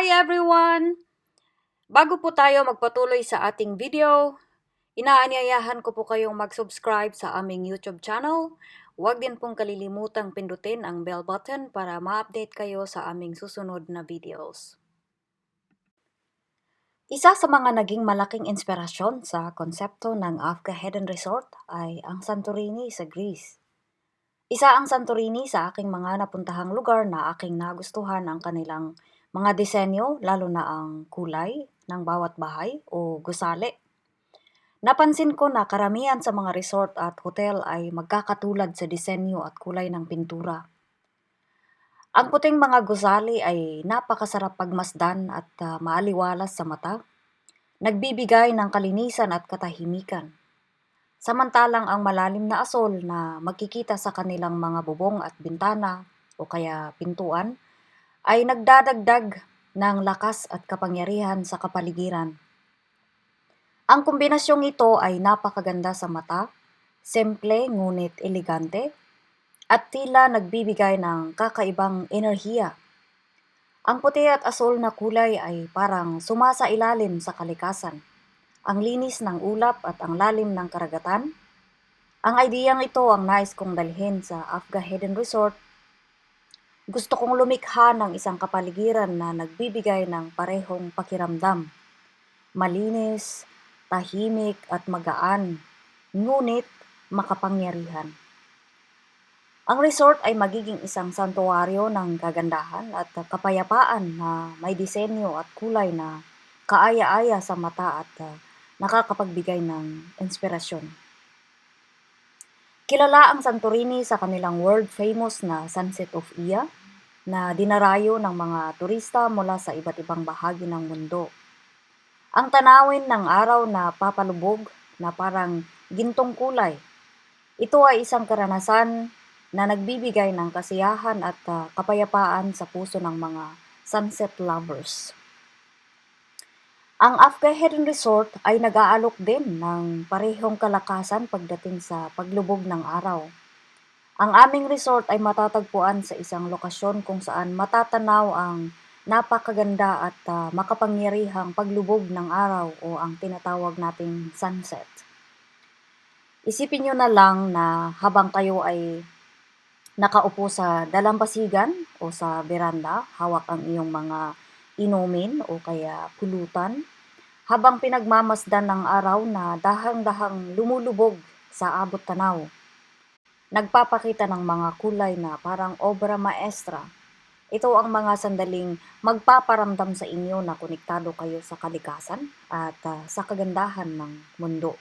Hi everyone! Bago po tayo magpatuloy sa ating video, inaanyayahan ko po kayong mag-subscribe sa aming YouTube channel. Huwag din pong kalilimutang pindutin ang bell button para ma-update kayo sa aming susunod na videos. Isa sa mga naging malaking inspirasyon sa konsepto ng Afga Head and Resort ay ang Santorini sa Greece. Isa ang Santorini sa aking mga napuntahang lugar na aking nagustuhan ang kanilang mga disenyo, lalo na ang kulay ng bawat bahay o gusali. Napansin ko na karamihan sa mga resort at hotel ay magkakatulad sa disenyo at kulay ng pintura. Ang puting mga gusali ay napakasarap pagmasdan at uh, maaliwalas sa mata. Nagbibigay ng kalinisan at katahimikan. Samantalang ang malalim na asol na magkikita sa kanilang mga bubong at bintana o kaya pintuan ay nagdadagdag ng lakas at kapangyarihan sa kapaligiran. Ang kombinasyong ito ay napakaganda sa mata, simple ngunit elegante, at tila nagbibigay ng kakaibang enerhiya. Ang puti at asul na kulay ay parang sumasa ilalim sa kalikasan ang linis ng ulap at ang lalim ng karagatan. Ang ideyang ito ang nais kong dalhin sa Afga Hidden Resort. Gusto kong lumikha ng isang kapaligiran na nagbibigay ng parehong pakiramdam. Malinis, tahimik at magaan, ngunit makapangyarihan. Ang resort ay magiging isang santuaryo ng kagandahan at kapayapaan na may disenyo at kulay na kaaya-aya sa mata at uh, nakakapagbigay ng inspirasyon. Kilala ang Santorini sa kanilang world-famous na Sunset of Ia na dinarayo ng mga turista mula sa iba't ibang bahagi ng mundo. Ang tanawin ng araw na papalubog na parang gintong kulay. Ito ay isang karanasan na nagbibigay ng kasiyahan at uh, kapayapaan sa puso ng mga sunset lovers. Ang Afghan Hidden Resort ay nag-aalok din ng parehong kalakasan pagdating sa paglubog ng araw. Ang aming resort ay matatagpuan sa isang lokasyon kung saan matatanaw ang napakaganda at uh, makapangyarihang paglubog ng araw o ang tinatawag nating sunset. Isipin nyo na lang na habang kayo ay nakaupo sa dalampasigan o sa beranda, hawak ang iyong mga inumin o kaya pulutan, habang pinagmamasdan ng araw na dahang-dahang lumulubog sa abot tanaw. Nagpapakita ng mga kulay na parang obra maestra. Ito ang mga sandaling magpaparamdam sa inyo na konektado kayo sa kalikasan at uh, sa kagandahan ng mundo.